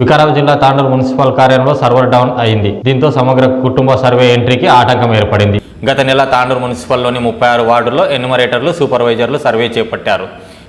వికారాబాద్ జిల్లా తాండూరు మున్సిపల్ కార్యాలయంలో server down అయింది. దీంతో సమగ్ర కుటుంబ సర్వే ఎంట్రీకి ఆటంకం ఏర్పడింది. గత నెల తాండూరు మున్సిపల్లోని ముప్పై ఆరు వార్డుల్లో ఎన్యుమరేటర్లు సూపర్వైజర్లు సర్వే చేపట్టారు.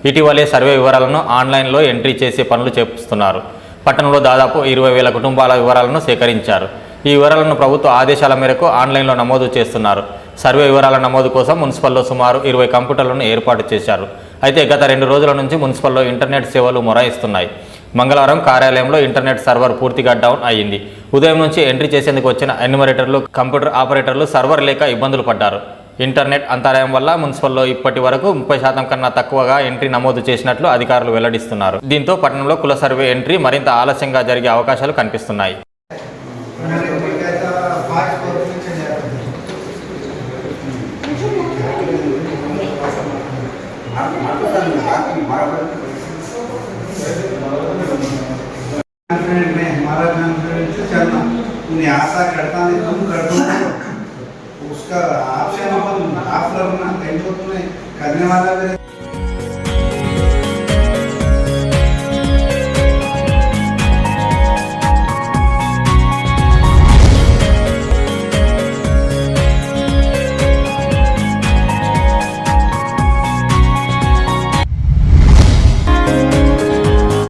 ఇటీవలే సర్వే వివరాలను ఆన్లైన్లో ఎంట్రీ చేసే పనులు చేపిస్తున్నారు. పట్టణంలో దాదాపు ఇరవై వేల కుటుంబాల వివరాలను సేకరించారు. ఈ వివరాలను ప్రభుత్వ ఆదేశాల మేరకు ఆన్లైన్లో నమోదు చేస్తున్నారు. సర్వే వివరాల నమోదు కోసం మున్సిపల్లో సుమారు ఇరవై కంప్యూటర్లను ఏర్పాటు చేశారు. అయితే గత రెండు రోజుల నుంచి మున్సిపల్లో ఇంటర్నెట్ సేవలు మొరాయిస్తున్నాయి. మంగళవారం కార్యాలయంలో ఇంటర్నెట్ సర్వర్ పూర్తిగా డౌన్ అయ్యింది. ఉదయం నుంచి ఎంట్రీ చేసేందుకు వచ్చిన ఎన్యూమరేటర్లు కంప్యూటర్ ఆపరేటర్లు సర్వర్ లేక ఇబ్బందులు పడ్డారు. ఇంటర్నెట్ అంతరాయం వల్ల మున్సిపల్లో ఇప్పటి వరకు ముప్పై శాతం కన్నా తక్కువగా ఎంట్రీ నమోదు చేసినట్లు అధికారులు వెల్లడిస్తున్నారు. దీంతో పట్టణంలో కుల సర్వే ఎంట్రీ మరింత ఆలస్యంగా జరిగే అవకాశాలు కనిపిస్తున్నాయి. मैंने నేను ఆశ तुम कर दो। उसका आपसे आप करना कहीं तो तुमने करने वाला मेरे